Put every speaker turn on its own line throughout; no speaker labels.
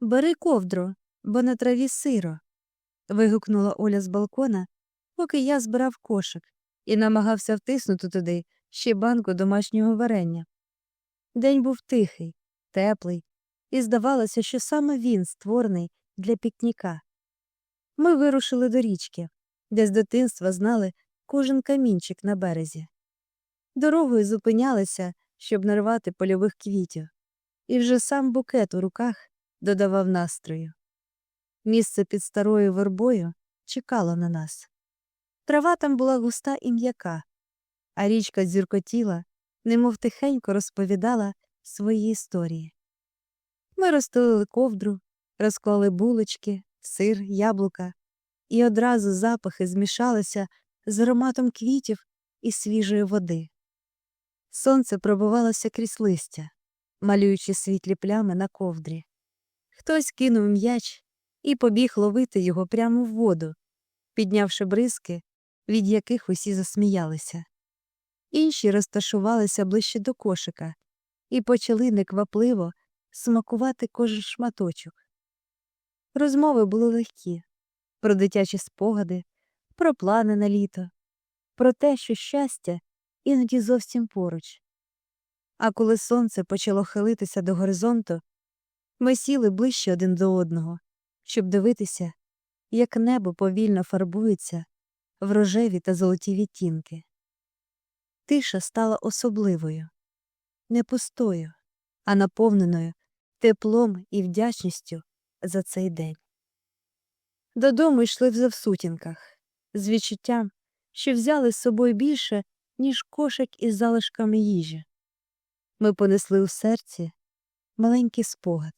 Бери ковдру, бо на траві сиро. вигукнула Оля з балкона, поки я збирав кошик і намагався втиснути туди ще банку домашнього варення. День був тихий, теплий, і здавалося, що саме він створений для пікніка. Ми вирушили до річки, де з дитинства знали кожен камінчик на березі. Дорогою зупинялися, щоб нарвати польових квітів, і вже сам букет у руках додавав настрою. Місце під старою вербою чекало на нас. Трава там була густа і м'яка, а річка дзюркотіла, немов тихенько розповідала свої історії. Ми розстелили ковдру, розклали булочки, сир, яблука, і одразу запахи змішалися з ароматом квітів і свіжої води. Сонце пробивалося крізь листя, малюючи світлі плями на ковдрі. Хтось кинув м'яч і побіг ловити його прямо в воду, піднявши бризки, від яких усі засміялися. Інші розташувалися ближче до кошика і почали неквапливо смакувати кожен шматочок. Розмови були легкі про дитячі спогади, про плани на літо, про те, що щастя іноді зовсім поруч. А коли сонце почало хилитися до горизонту, ми сіли ближче один до одного, щоб дивитися, як небо повільно фарбується в рожеві та золоті відтінки. Тиша стала особливою, не пустою, а наповненою теплом і вдячністю за цей день. Додому йшли в сутінках, з відчуттям, що взяли з собою більше, ніж кошик із залишками їжі. Ми понесли у серці маленький спогад,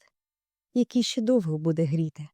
який ще довго буде гріти.